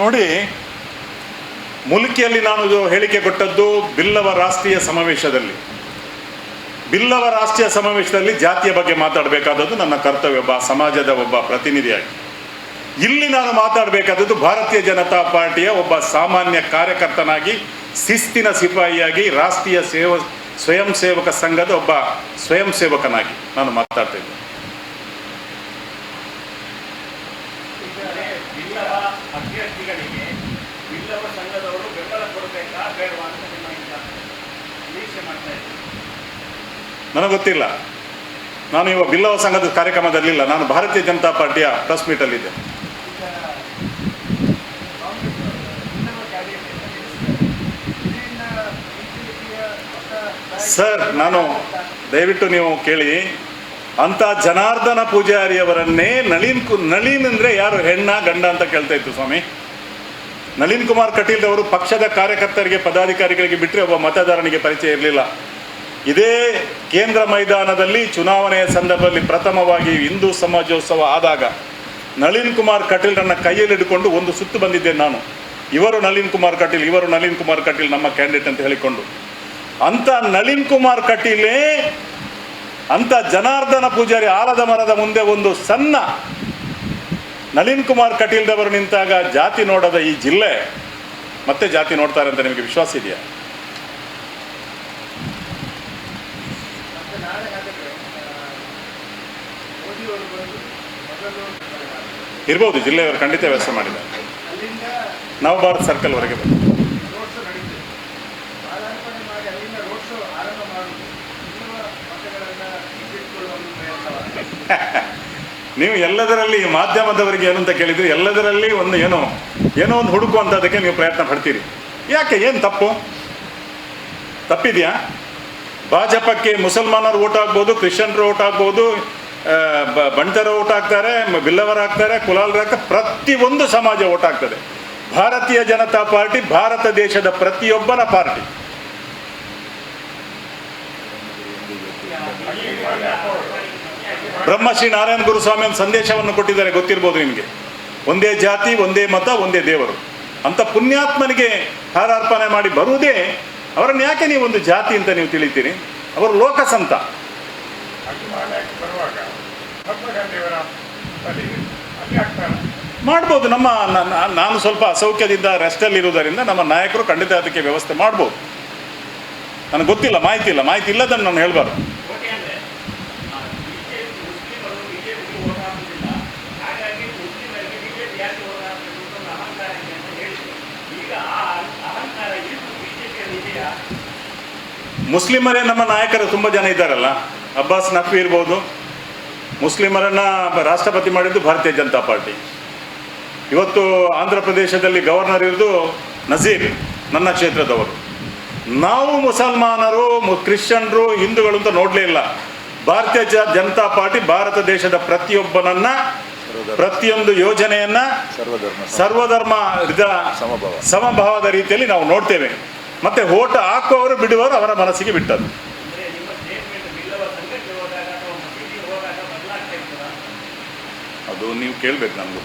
ನೋಡಿ, ಮುಲ್ಕಿಯಲ್ಲಿ ನಾನು ಹೇಳಿಕೆ ಕೊಟ್ಟದ್ದು ಬಿಲ್ಲವ ರಾಷ್ಟ್ರೀಯ ಸಮಾವೇಶದಲ್ಲಿ. ಬಿಲ್ಲವ ರಾಷ್ಟ್ರೀಯ ಸಮಾವೇಶದಲ್ಲಿ ಜಾತಿಯ ಬಗ್ಗೆ ಮಾತಾಡಬೇಕಾದದ್ದು ನನ್ನ ಕರ್ತವ್ಯ, ಒಬ್ಬ ಸಮಾಜದ ಒಬ್ಬ ಪ್ರತಿನಿಧಿಯಾಗಿ. ಇಲ್ಲಿ ನಾನು ಮಾತಾಡಬೇಕಾದದ್ದು ಭಾರತೀಯ ಜನತಾ ಪಾರ್ಟಿಯ ಒಬ್ಬ ಸಾಮಾನ್ಯ ಕಾರ್ಯಕರ್ತನಾಗಿ, ಶಿಸ್ತಿನ ಸಿಪಾಯಿಯಾಗಿ, ರಾಷ್ಟ್ರೀಯ ಸೇವ, ಸ್ವಯಂ ಸೇವಕ ಸಂಘದ ಒಬ್ಬ ಸ್ವಯಂ ಸೇವಕನಾಗಿ ನಾನು ಮಾತಾಡ್ತಾ ಇದ್ದೆ ಈಗಾಗಲೇ ಬಿಲ್ಲವ ಅಭ್ಯರ್ಥಿಗಳಿಗೆ ಇಲ್ಲವ ಸಂಘದವರು ಬೆಂಬಲ ಕೊಡಬೇಕಾ ಬೇಡವಾ ಅಂತ ನಿಮ್ಮ ನಿರೀಕ್ಷೆ ಮಾಡ್ತಾ ಇದ್ದೀವಿ ನನಗೆ ಗೊತ್ತಿಲ್ಲ. ನಾನು ಇವಾಗ ಬಿಲ್ಲವ ಸಂಘದ ಕಾರ್ಯಕ್ರಮದಲ್ಲಿಲ್ಲ. ನಾನು ಭಾರತೀಯ ಜನತಾ ಪಾರ್ಟಿಯ ಪ್ರೆಸ್ ಮೀಟಲ್ಲಿದ್ದೆ ಸರ್ ನಾನು ದಯವಿಟ್ಟು ನೀವು ಕೇಳಿ. ಅಂತ ಜನಾರ್ದನ ಪೂಜಾರಿಯವರನ್ನೇ ನಳಿನ್ ಕು, ನಳಿನ್ ಅಂದರೆ ಯಾರು? ಹೆಣ್ಣ, ಗಂಡ ಅಂತ ಕೇಳ್ತಾ ಇತ್ತು ಸ್ವಾಮಿ. ನಳಿನ್ ಕುಮಾರ್ ಕಟೀಲ್ ಅವರು ಪಕ್ಷದ ಕಾರ್ಯಕರ್ತರಿಗೆ, ಪದಾಧಿಕಾರಿಗಳಿಗೆ ಬಿಟ್ಟರೆ ಒಬ್ಬ ಮತದಾರನಿಗೆ ಪರಿಚಯ ಇರಲಿಲ್ಲ. ಇದೇ ಕೇಂದ್ರ ಮೈದಾನದಲ್ಲಿ ಚುನಾವಣೆಯ ಸಂದರ್ಭದಲ್ಲಿ ಪ್ರಥಮವಾಗಿ ಹಿಂದೂ ಸಮಾಜೋತ್ಸವ ಆದಾಗ ನಳಿನ್ ಕುಮಾರ್ ಕಟೀಲ್ರನ್ನ ಕೈಯಲ್ಲಿ ಹಿಡ್ಕೊಂಡು ಒಂದು ಸುತ್ತು ಬಂದಿದ್ದೆ ನಾನು. ಇವರು ನಳಿನ್ ಕುಮಾರ್ ಕಟೀಲ್, ಇವರು ನಳಿನ್ ಕುಮಾರ್ ಕಟೀಲ್ ನಮ್ಮ ಕ್ಯಾಂಡಿಡೇಟ್ ಅಂತ ಹೇಳಿಕೊಂಡು. ಅಂತ ನಳಿನ್ ಕುಮಾರ್ ಕಟೀಲೇ ಅಂತ ಜನಾರ್ದನ ಪೂಜಾರಿ ಆಲದ ಮರದ ಮುಂದೆ ಒಂದು ಸಣ್ಣ ನಳಿನ್ ಕುಮಾರ್ ಕಟೀಲ್ದವರು ನಿಂತಾಗ ಜಾತಿ ನೋಡದ ಈ ಜಿಲ್ಲೆ. ಮತ್ತೆ ಜಾತಿ ನೋಡ್ತಾರೆ ಅಂತ ನಿಮಗೆ ವಿಶ್ವಾಸ ಇದೆಯಾ? ಇರ್ಬೋದು, ಜಿಲ್ಲೆಯವರು ಖಂಡಿತ ವ್ಯವಸ್ಥೆ ಮಾಡಿದ್ದಾರೆ. ನವಭಾರತ್ ಸರ್ಕಲ್ವರೆಗೆ ಬಂದು ನೀವು ಎಲ್ಲದರಲ್ಲಿ ಮಾಧ್ಯಮದವರಿಗೆ ಏನು ಅಂತ ಕೇಳಿದ್ರೆ ಎಲ್ಲದರಲ್ಲಿ ಒಂದು ಏನೋ ಏನೋ ಒಂದು ಹುಡುಕುವಂಥದ್ದಕ್ಕೆ ನೀವು ಪ್ರಯತ್ನ ಪಡ್ತೀರಿ. ಯಾಕೆ, ಏನು ತಪ್ಪು? ತಪ್ಪಿದೆಯಾ? ಭಾಜಪಕ್ಕೆ ಮುಸಲ್ಮಾನರು ಓಟ್ ಆಗ್ಬೋದು, ಕ್ರಿಶ್ಚಿಯನ್ರು ಓಟ್ ಆಗ್ಬೋದು ಬಂಟರ ಓಟ್ ಆಗ್ತಾರೆ, ಮ- ಬಿಲ್ಲವರು ಹಾಕ್ತಾರೆ ಕುಲಾಲರು ಹಾಕ್ತಾರೆ ಪ್ರತಿಯೊಂದು ಸಮಾಜ ಓಟ್ ಆಗ್ತದೆ. ಭಾರತೀಯ ಜನತಾ ಪಾರ್ಟಿ ಭಾರತ ದೇಶದ ಪ್ರತಿಯೊಬ್ಬನ ಪಾರ್ಟಿ. ಬ್ರಹ್ಮಶ್ರೀ ನಾರಾಯಣ ಗುರುಸ್ವಾಮಿ ಒಂದು ಸಂದೇಶವನ್ನು ಕೊಟ್ಟಿದ್ದಾರೆ, ಗೊತ್ತಿರ್ಬೋದು ನಿಮಗೆ. ಒಂದೇ ಜಾತಿ, ಒಂದೇ ಮತ, ಒಂದೇ ದೇವರು. ಅಂತ ಪುಣ್ಯಾತ್ಮನಿಗೆ ಹಾರಾರ್ಪಣೆ ಮಾಡಿ ಬರುವುದೇ ಅವರನ್ನು ಯಾಕೆ ನೀವು ಒಂದು ಜಾತಿ ಅಂತ ನೀವು ತಿಳಿತೀರಿ? ಅವರು ಲೋಕಸಂತ. ಮಾಡ್ಬೋದು, ನಮ್ಮ ನಾನು ಸ್ವಲ್ಪ ಅಸೌಖ್ಯದಿಂದ ರೆಸ್ಟಲ್ಲಿ ಇರುವುದರಿಂದ ನಮ್ಮ ನಾಯಕರು ಖಂಡಿತ ಅದಕ್ಕೆ ವ್ಯವಸ್ಥೆ ಮಾಡ್ಬೋದು. ನನಗೆ ಗೊತ್ತಿಲ್ಲ, ಮಾಹಿತಿ ಇಲ್ಲ, ಮಾಹಿತಿ ಇಲ್ಲದನ್ನು ನಾನು ಹೇಳ್ಬಾರ್ದು ಓಕೆ ಅಂದ್ರೆ ಬಿಜೆಪಿ ಮುಸ್ಲಿಮರು ಬಿಜೆಪಿಗೆ ಓಟ್ ಹಾಕುವುದಿಲ್ಲ ಹಾಗಾಗಿ ಮುಸ್ಲಿಮರಿಗೆ ಬಿಜೆಪಿ ಯಾಕೆ ಓಟ್ ಹಾಕಬೇಕು ಅಂತ ಒಂದು ಅಹಂಕಾರ ಇದೆ ಅಂತ ಹೇಳಿದ್ರು ಈಗ ಆ ಅಹಂಕಾರ ಇಷ್ಟು ಬಿಜೆಪಿಯಲ್ಲಿ ಇದೆಯಾ ಮುಸ್ಲಿಮರೇ ನಮ್ಮ ನಾಯಕರು ತುಂಬ ಜನ ಇದ್ದಾರಲ್ಲ? ಅಬ್ಬಾಸ್ ನಖ್ವಿ ಇರ್ಬೋದು. ಮುಸ್ಲಿಮರನ್ನ ರಾಷ್ಟ್ರಪತಿ ಮಾಡಿದ್ದು ಭಾರತೀಯ ಜನತಾ ಪಾರ್ಟಿ. ಇವತ್ತು ಆಂಧ್ರ ಪ್ರದೇಶದಲ್ಲಿ ಗವರ್ನರ್ ಇರೋದು ನಜೀರ್ ನನ್ನ ಕ್ಷೇತ್ರದವರು. ನಾವು ಮುಸಲ್ಮಾನರು ಕ್ರಿಶ್ಚಿಯನ್ರು ಹಿಂದೂಗಳು ಅಂತ ನೋಡಲೇ ಇಲ್ಲ. ಭಾರತೀಯ ಜನತಾ ಪಾರ್ಟಿ ಭಾರತ ದೇಶದ ಪ್ರತಿಯೊಬ್ಬನನ್ನ ಪ್ರತಿಯೊಂದು ಯೋಜನೆಯನ್ನ ಸರ್ವಧರ್ಮ. ಸರ್ವಧರ್ಮ. ಸಮಭಾವದ ರೀತಿಯಲ್ಲಿ ನಾವು ನೋಡ್ತೇವೆ. ಮತ್ತೆ ಓಟ್ ಹಾಕುವವರು ಬಿಡುವವರು ಅವರ ಮನಸ್ಸಿಗೆ ಬಿಟ್ಟದ್ದು. ಅದು ನೀವು ಕೇಳಬೇಕು ನಮ್ಗೆ